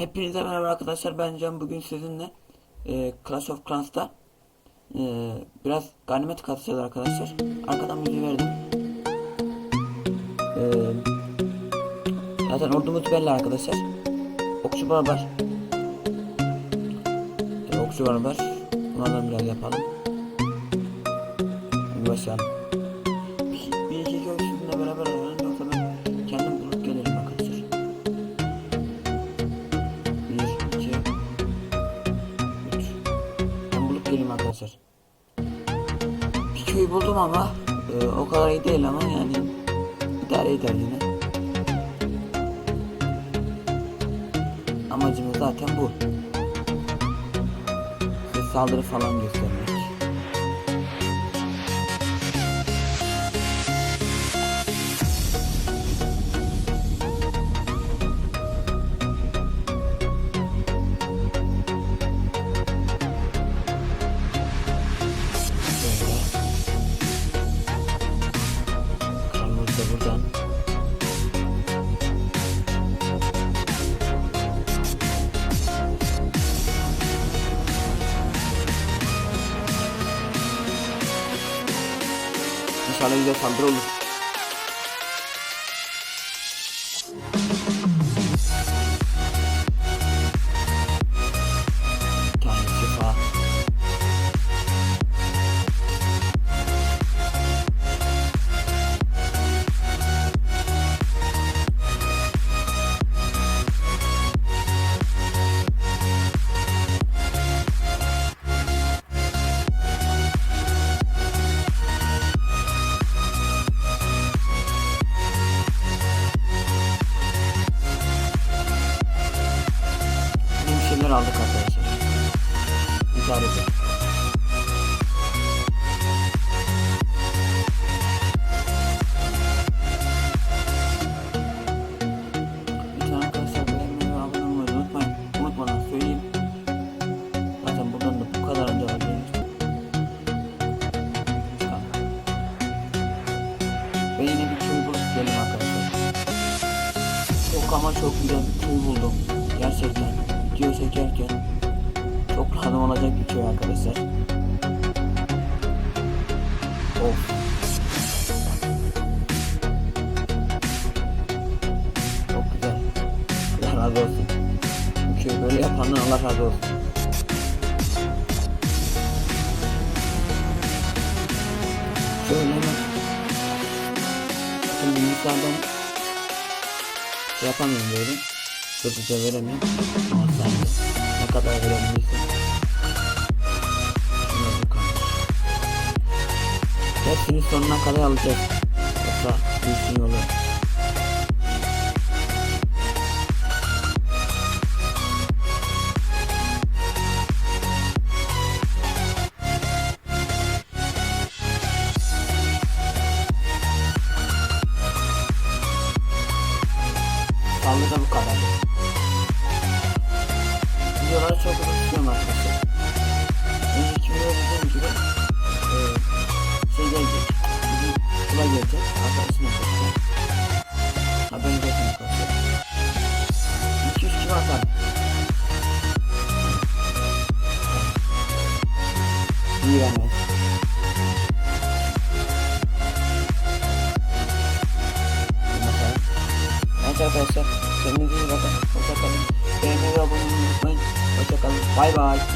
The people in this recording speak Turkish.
Hepinize merhaba arkadaşlar ben Can. Bugün sizinle e, Clash of Clans'ta e, biraz ganimet katacağız arkadaşlar. Arkadan müziği verdim. E, zaten ordumuz belli arkadaşlar. Okçu barbar e, okçu barbar bunlardan biraz yapalım. Başlayalım köy buldum ama e, o kadar iyi değil ama yani idare eder yine. Amacımız zaten bu. Size saldırı falan göstermek. İnşallah güzel saldırı bu kadar önce alabiliriz. Çıkalım. Ve yine bir köy bulup gidelim arkadaşlar. Çok ama çok güzel bir köy buldum. Gerçekten video çekerken çok lazım olacak bir köy arkadaşlar. Of. Çok güzel. Allah razı olsun. Bu köy böyle yapandan Allah razı olsun. Şöyle hemen Şimdi bilgisayardan şey yapamıyorum böyle. Hızlıca veremiyorum. Kadar verebilirsin. Hepsini sonuna kadar alacağız. Yoksa büyüsün yolu. Saldırı da bu kadar. Videoları çok uzun tutuyorum arkadaşlar. Önceki videoda dediğim gibi eee şey gelecek. Bizim kula gelecek. Arkadaşım yapacak. Haberiniz olsun arkadaşlar. 200 kilo atar. İyi yani. Evet arkadaşlar kendinize iyi bakın. Hoşçakalın. Beğenmeyi ve abone olmayı unutmayın. Bay bay.